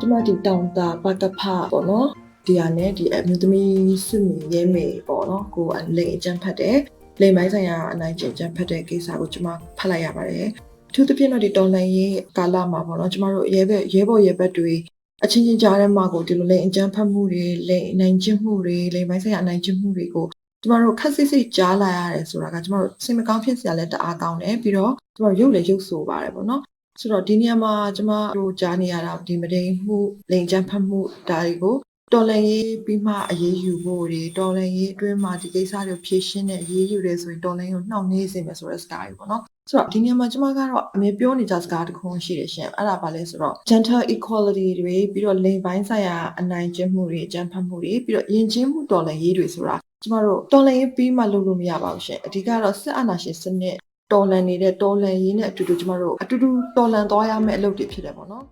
ကျမဒီတောင်တာပကဖပေါ့နော်ဒီဟာနဲ့ဒီအမျိုးသမီးစုမီရဲမေပေါ့နော်ကိုအလိမ်အကျန်းဖတ်တယ်လိမ်ပိုင်းဆိုင်ရာအနိုင်ကျင့်ကျန်းဖတ်တဲ့ကိစ္စကိုကျမဖတ်လိုက်ရပါတယ်အထူးသဖြင့်တော့ဒီတော်လန်ရေးကာလမှာပေါ့နော်ကျမတို့ရဲဘက်ရဲဘော်ရဲဘက်တွေအချင်းချင်းကြားထဲမှာကိုဒီလိုလိမ်အကျန်းဖတ်မှုတွေလိမ်အနိုင်ကျင့်မှုတွေလိမ်ပိုင်းဆိုင်ရာအနိုင်ကျင့်မှုတွေကိုကျမတို့ခက်စစ်စစ်ကြားလာရတယ်ဆိုတာကကျမတို့စိတ်မကောင်းဖြစ်စရာလည်းတအားကောင်းတယ်ပြီးတော့ကျမတို့ရုပ်လည်းရုပ်ဆိုပါတယ်ပေါ့နော် ဆိုတော့ဒီနေရာမှာကျမတို့ကြားနေရတာဒီမတိန်မှုလိန်ချမ်းဖတ်မှုဒါတွေကိုတော်လန်ရေးပြီးမှအရေးယူဖို့တွေတော်လန်ရေးအတွင်းမှာဒီကိစ္စတွေဖြေရှင်းတဲ့အရေးယူတယ်ဆိုရင်တော်လန်ကိုနှောင့်နှေးစေမယ်ဆိုတဲ့စကားတွေပေါ့နော်ဆိုတော့ဒီနေရာမှာကျမကတော့အမြဲပြောနေကြစကားတစ်ခုရှိတယ်ရှင်အဲ့ဒါပါလဲဆိုတော့ gender equality တွေပြီးတော့လိင်ပိုင်းဆိုင်ရာအနိုင်ကျင့်မှုတွေအကြမ်းဖက်မှုတွေပြီးတော့ယဉ်ကျေးမှုတော်လန်ရေးတွေဆိုတာကျမတို့တော်လန်ရေးပြီးမှလုပ်လို့မရပါဘူးရှင်အဓိကတော့စစ်အာဏာရှင်စနစ် တော်လန်နေတဲ့တော်လန်ရေးနဲ့အတူတူကျမတို့အတူတူတော်လန်သွားရမယ့်အလုပ်တွေဖြစ်တယ်ပေါ့နော်